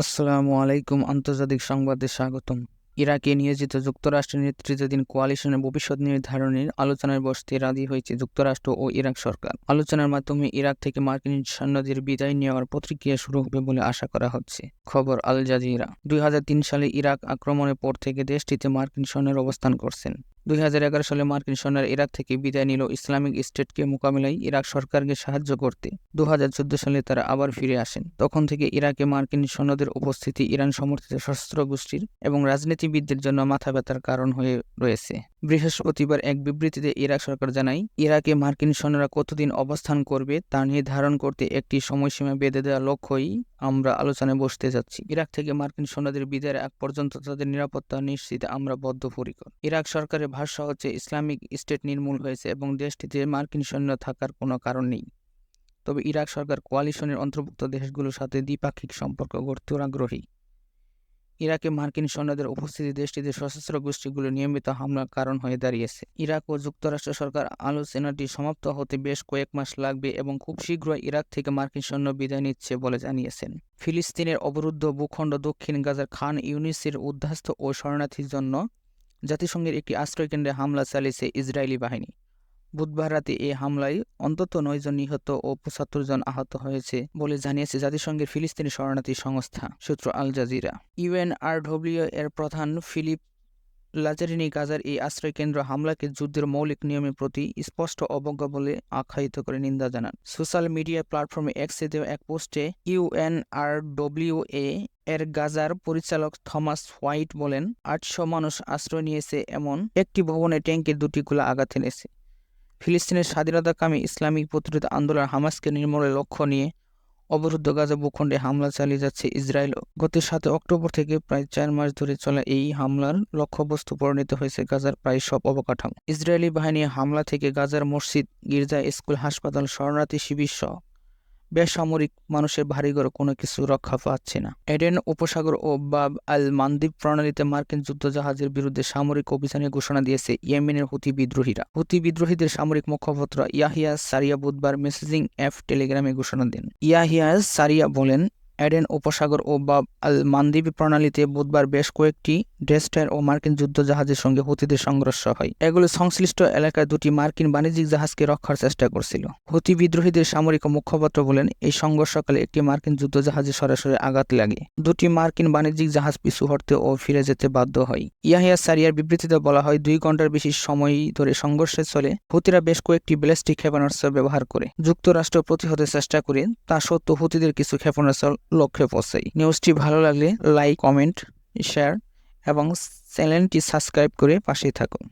আসসালামু আলাইকুম, আন্তর্জাতিক সংবাদে স্বাগতম। ইরাকে নিয়োজিত যুক্তরাষ্ট্রের নেতৃত্বাধীন কোয়ালিশনের ভবিষ্যৎ নির্ধারণের আলোচনায় বসতে রাজি হয়েছে যুক্তরাষ্ট্র ও ইরাক সরকার। আলোচনার মাধ্যমে ইরাক থেকে মার্কিন সৈন্যদের বিদায় নেওয়ার প্রতিক্রিয়া শুরু হবে বলে আশা করা হচ্ছে। খবর আল জাজিরা। দুই হাজার তিন সালে ইরাক আক্রমণের পর থেকে দেশটিতে মার্কিন সৈন্যের অবস্থান করছেন। দুই হাজার এগারো সালে মার্কিন সৈন্যরা ইরাক থেকে বিদায় নিল ইসলামিক স্টেটকে মোকাবিলায় ইরাক সরকারকে সাহায্য করতে। দু হাজার চোদ্দ সালে তারা আবার ফিরে আসেন। তখন থেকে ইরাকে মার্কিন সৈন্যদের উপস্থিতি ইরান সমর্থিত সশস্ত্র গোষ্ঠীর এবং রাজনীতিবিদদের জন্য মাথা ব্যথার কারণ হয়ে রয়েছে। বৃহস্পতিবার এক বিবৃতিতে ইরাক সরকার জানায়, ইরাকে মার্কিন সৈন্যরা কতদিন অবস্থান করবে তা নির্ধারণ করতে একটি সময়সীমা বেঁধে দেওয়া লক্ষ্যই আমরা আলোচনায় বসতে যাচ্ছি। ইরাক থেকে মার্কিন সৈন্যদের বিদায়ের আগ পর্যন্ত তাদের নিরাপত্তা নিশ্চিতে আমরা বদ্ধপরিকর। ইরাক সরকারের ভাষ্য হচ্ছে, ইসলামিক স্টেট নির্মূল হয়েছে এবং দেশটিতে মার্কিন সৈন্য থাকার কোনো কারণ নেই। তবে ইরাক সরকার কোয়ালিশনের অন্তর্ভুক্ত দেশগুলোর সাথে দ্বিপাক্ষিক সম্পর্ক গড়তেও আগ্রহী। ইরাকে মার্কিন সৈন্যদের উপস্থিতি দেশটিতে সশস্ত্র গোষ্ঠীগুলো নিয়মিত হামলার কারণ হয়ে দাঁড়িয়েছে। ইরাক ও যুক্তরাষ্ট্র সরকার আলোচনাটি সমাপ্ত হতে বেশ কয়েক মাস লাগবে এবং খুব শীঘ্রই ইরাক থেকে মার্কিন সৈন্য বিদায় নিচ্ছে বলে জানিয়েছেন। ফিলিস্তিনের অবরুদ্ধ ভূখণ্ড দক্ষিণ গাজার খান ইউনিসের উদ্ধাস্ত ও শরণার্থীর জন্য জাতিসংঘের একটি আশ্রয়কেন্দ্রে হামলা চালিয়েছে ইসরায়েলি বাহিনী। বুধবার রাতে এই হামলায় অন্তত নয়জন নিহত ও পঁচাত্তর জন আহত হয়েছে বলে জানিয়েছে জাতিসংঘের ফিলিস্তিনি শরণার্থী সংস্থা, সূত্র আল জাজিরা। ইউএনআরডব্লিউ এর প্রধান ফিলিপ লাজারিনি গাজার এই আশ্রয়কেন্দ্র হামলাকে যুদ্ধের মৌলিক নিয়মের প্রতি স্পষ্ট অবজ্ঞা বলে আখ্যায়িত করে নিন্দা জানান। সোশ্যাল মিডিয়া প্ল্যাটফর্মে এক্সে দেওয়া এক পোস্টে ইউএনআরডব্লিউ এ এর গাজার পরিচালক থমাস হোয়াইট বলেন, আটশো মানুষ আশ্রয় নিয়েছে এমন একটি ভবনে ট্যাঙ্কের দুটি গোলা আঘাত এনেছে। ফিলিস্তিনের স্বাধীনতাকামী ইসলামিক প্রতিরোধ আন্দোলন হামাসকে নির্মূলের লক্ষ্য নিয়ে অবরুদ্ধ গাজা ভূখণ্ডে হামলা চালিয়ে যাচ্ছে ইসরায়েল। গত সাত অক্টোবর থেকে প্রায় চার মাস ধরে চলা এই হামলার লক্ষ্যবস্তু পরিণত হয়েছে গাজার প্রায় সব অবকাঠামো। ইসরায়েলি বাহিনী হামলা থেকে গাজার মসজিদ, গির্জা, স্কুল, হাসপাতাল, শরণার্থী, শিবির সহ বেসামরিক মানুষের ভারী ভারীঘর কোনো কিছু রক্ষা পাচ্ছে না। এডেন উপসাগর ও বাব আল মানদ্বীপ প্রণালীতে মার্কিন যুদ্ধজাহাজের বিরুদ্ধে সামরিক অভিযানের ঘোষণা দিয়েছে ইয়েমেনের হুতি বিদ্রোহীরা। হুতি বিদ্রোহীদের সামরিক মুখপাত্র ইয়াহিয়া সারিয়া বুধবার মেসেজিং অ্যাপ টেলিগ্রামে ঘোষণা দেন। ইয়াহিয়া সারিয়া বলেন এডেন উপসাগর ও বাব আল মানদ্বীপী প্রণালীতে বুধবার বেশ কয়েকটি ডেস্টার ও মার্কিন যুদ্ধজাহাজের সঙ্গে হুতিদের সংঘর্ষ হয়। এগুলো সংশ্লিষ্ট এলাকায় দুটি মার্কিন বাণিজ্যিক জাহাজকে রক্ষার চেষ্টা করছিল। হুতি বিদ্রোহীদের সামরিক মুখপাত্র বলেন, এই সংঘর্ষকালে একটি মার্কিন যুদ্ধজাহাজে সরাসরি আঘাত লাগে। দুটি মার্কিন বাণিজ্যিক জাহাজ পিছু হটতে ও ফিরে যেতে বাধ্য হয়। ইয়াহিয়া সারিয়ার বিবৃতিতে বলা হয়, দুই ঘণ্টার বেশি সময় ধরে সংঘর্ষে চলে হুতিরা বেশ কয়েকটি ব্যালিস্টিক ক্ষেপণাস্ত্র ব্যবহার করে। যুক্তরাষ্ট্র প্রতিহতে চেষ্টা করে, তা সত্ত্বেও হুতিদের কিছু ক্ষেপণাস্ত্র লক্ষ্যে পৌঁছাই। নিউজটি ভালো লাগলে লাইক কমেন্ট শেয়ার এবং চ্যানেলটি সাবস্ক্রাইব করে পাশে থাকুন।